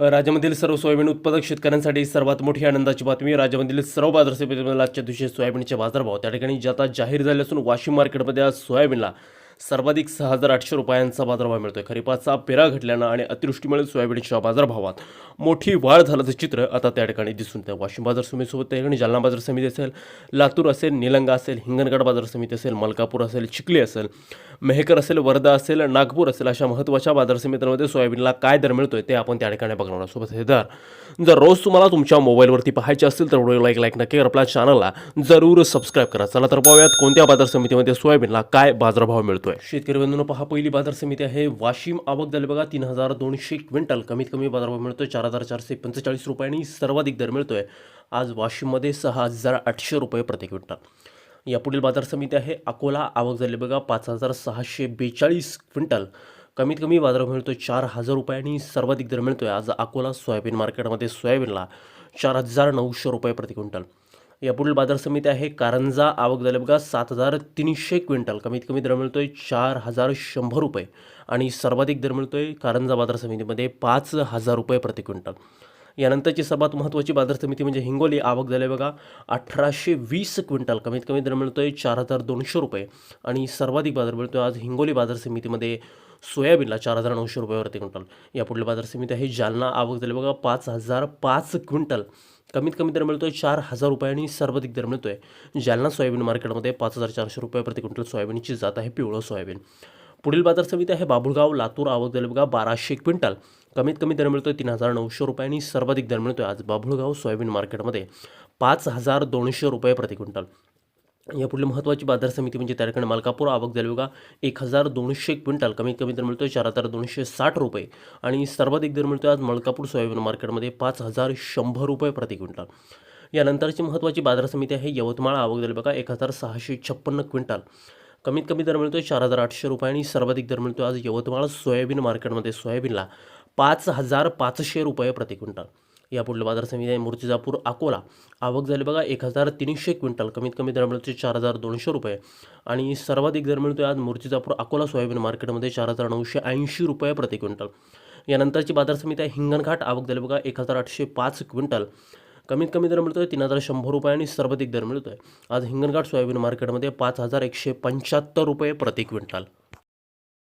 राज्यामधील सर्व सोयाबीन उत्पादक शेतकऱ्यांसाठी सर्वात मोठी आनंदाची बातमी राज्यामधील सर्व बाजार समितीमध्ये आजच्या दिवशी सोयाबीनचे बाजारभाव त्या ठिकाणी जाता आता जाहीर झाले असून वाशिम मार्केटमध्ये आज सोयाबीनला सर्वाधिक सहा हजार आठशे रुपयांचा बाजारभाव मिळतोय. खरीपाचा पेरा घटल्यानं आणि अतिवृष्टीमुळे सोयाबीनच्या बाजारभावात मोठी वाढ झाल्याचं चित्र आता त्या ठिकाणी दिसून येतं वाशिम बाजार समितीसोबत त्या ठिकाणी जालना बाजार समिती असेल लातूर असेल निलंगा असेल हिंगणघाट बाजार समिती असेल मलकापूर असेल चिखली असेल मेहकर असेल वर्धा असेल नागपूर असेल अशा महत्त्वाच्या बाजार समित्यांमध्ये सोयाबीनला काय दर मिळतोय ते आपण त्या ठिकाणी बघणार सोबत हे दर. जर रोज तुम्हाला तुमच्या मोबाईलवरती पाहायचे असतील तर व्हिडिओला एक लाईक नक्की आपल्या चॅनलला जरूर सबस्क्राईब करा. चला तर पाहूयात कोणत्या बाजार समितीमध्ये सोयाबीनला काय बाजारभाव मिळतो मिळतोय शेतकरी बंधूंनो पहा पहिली बाजार समिती आहे. वाशिम आवक झाली बघा तीन हजार दोनशे क्विंटल कमीत कमी बाजारभाव मिळतोय. चार हजार चारशे पंचेचाळीस रुपयांनी सर्वाधिक दर मिळतोय. आज वाशिममध्ये सहा हजार आठशे रुपये प्रति क्विंटल. यापुढील बाजार समिती आहे. अकोला आवक झाली बघा पाच हजार सहाशे बेचाळीस क्विंटल कमीत कमी बाजारभाव मिळतोय. चार हजार रुपयांनी सर्वाधिक दर मिळतोय. आज अकोला सोयाबीन मार्केटमध्ये सोयाबीनला चार हजार नऊशे रुपये प्रति क्विंटल. यापुढील बाजार समिती आहे. कारंजा आवक झाली बघा सात हजार तीनशे क्विंटल. कमीत कमी दर मिळतोय चार हजार शंभर रुपये. आणि सर्वाधिक दर मिळतोय कारंजा बाजार समितीमध्ये पाच हजार रुपये प्रति क्विंटल. यानंतरची सर्वात महत्त्वाची बाजार समिती म्हणजे हिंगोली. आवक झाली बघा अठराशे वीस क्विंटल. कमीत कमी दर मिळतोय चार हजार दोनशे रुपये. आणि सर्वाधिक बाजार मिळतोय आज हिंगोली बाजार समितीमध्ये सोयाबीनला चार हजार नऊशे रुपये प्रति क्विंटल. यापुढील बाजार समिती आहे. जालना आवक झाली बघा पाच हजार पाच क्विंटल. कमीत कमी दर मिळतोय चार हजार रुपये आणि सर्वाधिक दर मिळतोय. जालना सोयाबीन मार्केटमध्ये पाच हजार चारशे रुपये प्रति क्विंटल सोयाबीनची जात आहे पिवळं सोयाबीन. पुढील बाजार समिती आहे बाबुळगाव लातूर आवक झाली बघा बाराशे क्विंटल. कमीत कमी दर मिळतोय तीन हजार नऊशे रुपये आणि सर्वाधिक दर मिळतोय आज बाबुळगाव सोयाबीन मार्केटमध्ये पाच हजार दोनशे रुपये प्रति क्विंटल. या पुढली महत्त्वाची बाजार समिती म्हणजे त्याकडे ठिकाणी मलकापूर आवक झाली बघा एक हजार दोनशे क्विंटल. कमीत कमी दर मिळतोय चार हजार दोनशे साठ रुपये. आणि सर्वाधिक दर मिळतोय आज मलकापूर सोयाबीन मार्केटमध्ये पाच हजार शंभर रुपये प्रति क्विंटल. यानंतरची महत्त्वाची बाजार समिती आहे यवतमाळ आवक झाली बघा एक हजार सहाशे छप्पन्न क्विंटल. कमीत कमी दर मिळतोय चार हजार आठशे रुपये आणि सर्वाधिक दर मिळतोय आज यवतमाळ सोयाबीन मार्केटमध्ये सोयाबीनला पाच हजार पाचशे रुपये प्रति क्विंटल. यापुढील बाजार समिती आहे मूर्तिजापूर अकोला. आवक झाली बघा एक हजार तीनशे क्विंटल. कमीत कमी दर मिळतो चार हजार दोनशे रुपये. आणि सर्वाधिक दर मिळतोय आज मूर्तिजापूर अकोला सोयाबीन मार्केटमध्ये चार हजार नऊशे ऐंशी रुपये प्रति क्विंटल. यानंतरची बाजार समिती आहे हिंगणघाट. आवक झाली बघा एक हजार आठशे पाच क्विंटल. कमीत कमी दर मिळतोय तीन हजार शंभर रुपये आणि सर्वाधिक दर मिळतोय. आज हिंगणघाट सोयाबीन मार्केटमध्ये पाच हजार एकशे पंच्याहत्तर रुपये प्रति क्विंटल.